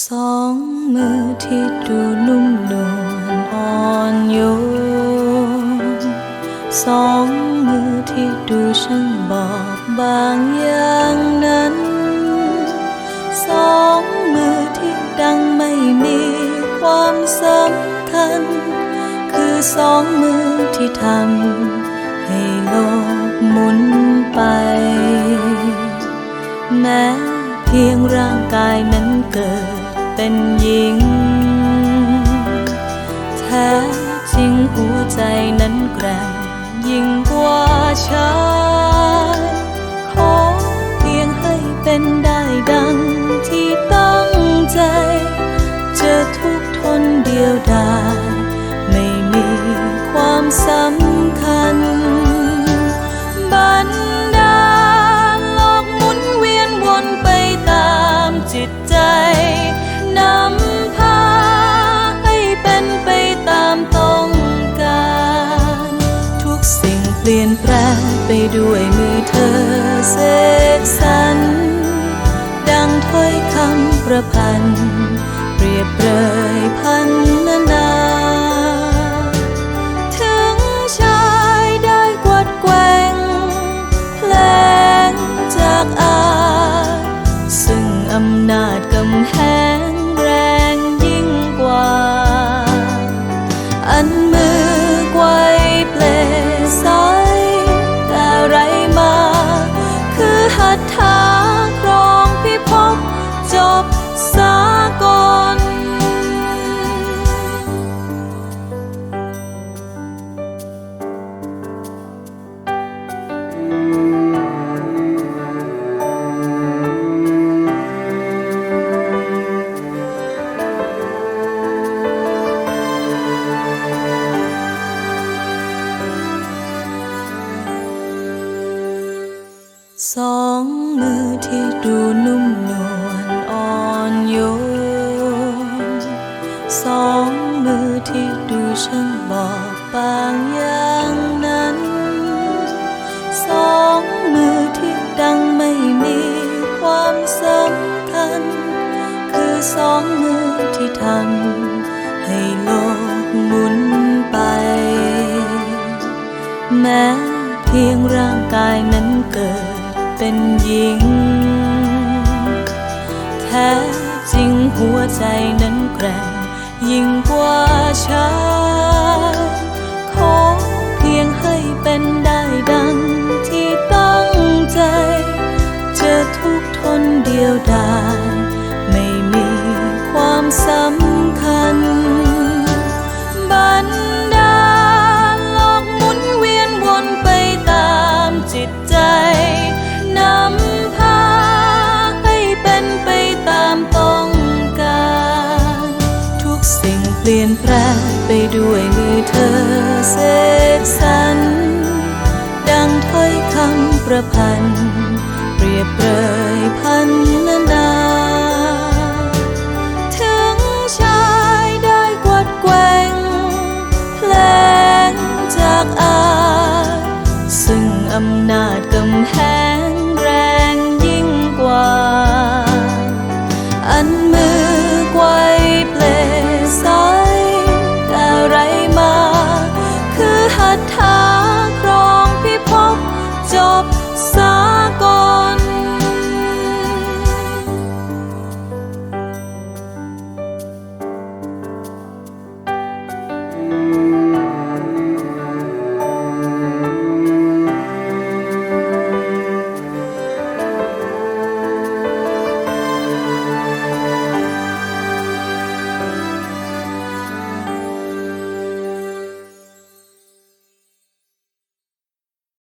สองมือที่ดูนุ่มนวลอ่อนโยนสองมือที่ดูช่างบอบบางอย่าง ความสำคัญ คือสองมือที่ทำให้โลกหมุนไป แม้เพียงร่างกายนั้นเกิดเป็นหญิง แท้จริงหัวใจนั้นแกร่งยิ่งกว่าชาย ดียวดายไม่มีความสำคัญบรรดาลโลกหมุนเวียนวนไปตามจิตใจนำพาให้เป็นไปตามต้องการ ทุกสิ่งเปลี่ยนแปลงไปด้วยมือเธอเสกสรรดังถ้อยคำประพันธ์ สองมือที่ดูนุ่มนวลอ่อนโยน สองมือที่ดูช่างบอบบางอย่างนั้น สองมือที่ดังไม่มีความสำคัญ คือสองมือที่ทำให้โลกหมุนไป แม้เพียงร่างกายนั้นเกิด เป็นหญิง แท้จริงหัวใจนั้นแกร่งยิ่งกว่าชายขอเพียงให้เป็นได้ดังที่ตั้งใจ จะทุกทนเดียวดาย เธอเสกสรรดังถ้อยคำประพันธ์ เปรียบเปรยพันนันาถึงชายได้กวาดแกว่งเพลงจากอา ซึ่งอำนาจกำแพง